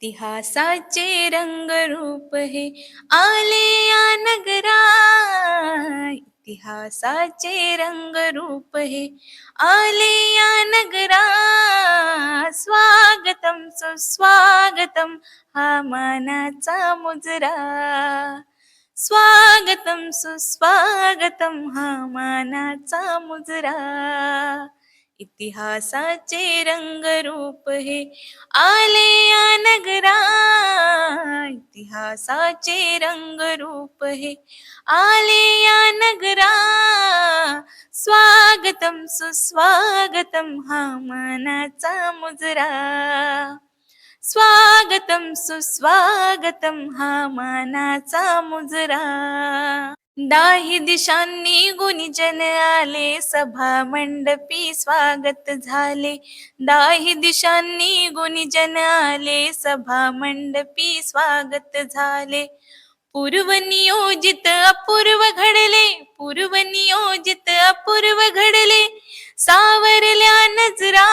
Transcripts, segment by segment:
इतिहासाचे रंगरूप हे आले या नगरा इतिहासाचे रंगरूप हे आले या नगरा स्वागतम सुस्वागतम हा मानाचा मुजरा. स्वागतम सुस्वागतम हा मानाचा मुजरा. इतिहासाचे रंगरूप हे आले या नगरा इतिहासाचे रंगरूप हे आले या नगरा स्वागतम सुस्वागतम हा मानाचा मुजरा. स्वागतम सुस्वागतम हा मानाचा मुजरा. दाही दिशांनी गुणीजन आले सभा मंडपी स्वागत झाले. दाही दिशांनी गुणीजन आले सभा मंडपी स्वागत झाले. पूर्व नियोजित अपूर्व घडले पूर्व नियोजित अपूर्व घडले. सावरल्या नजरा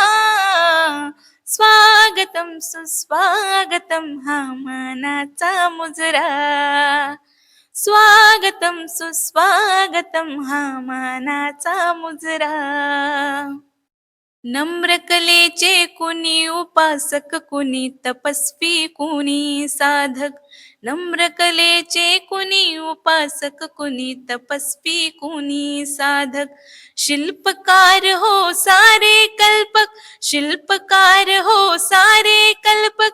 स्वागतम सुस्वागतम हा मानाचा मुजरा. स्वागतम सुस्वागतम हा मानाचा मुजरा. नम्र कलेचे कुणी उपासक कुणी तपस्वी कुणी साधक. नम्र कलेचे कुणी उपासक कुणी तपस्वी कुणी साधक. शिल्पकार हो सारे कल्पक शिल्पकार हो सारे कल्पक.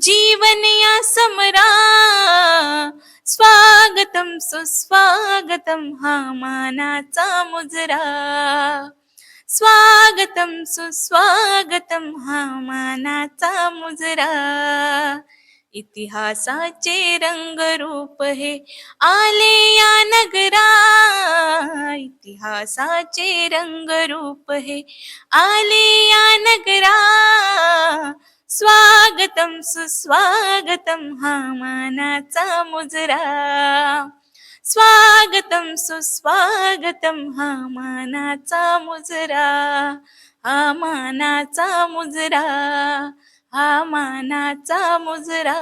जीवन या समरा स्वागतम सुस्वागतम हा मानाचा मुजरा. स्वागतम सुस्वागतम हा मानाचा मुजरा. इतिहासाचे रंगरूप हे आले या नगरा. इतिहासाचे रंगरूप हे आले या नगरा स्वागतम सुस्वागतम हा मानाचा मुजरा. स्वागतम सुस्वागतम हा मानाचा मुजरा. हा मानाचा मुजरा. हा मानाचा मुजरा.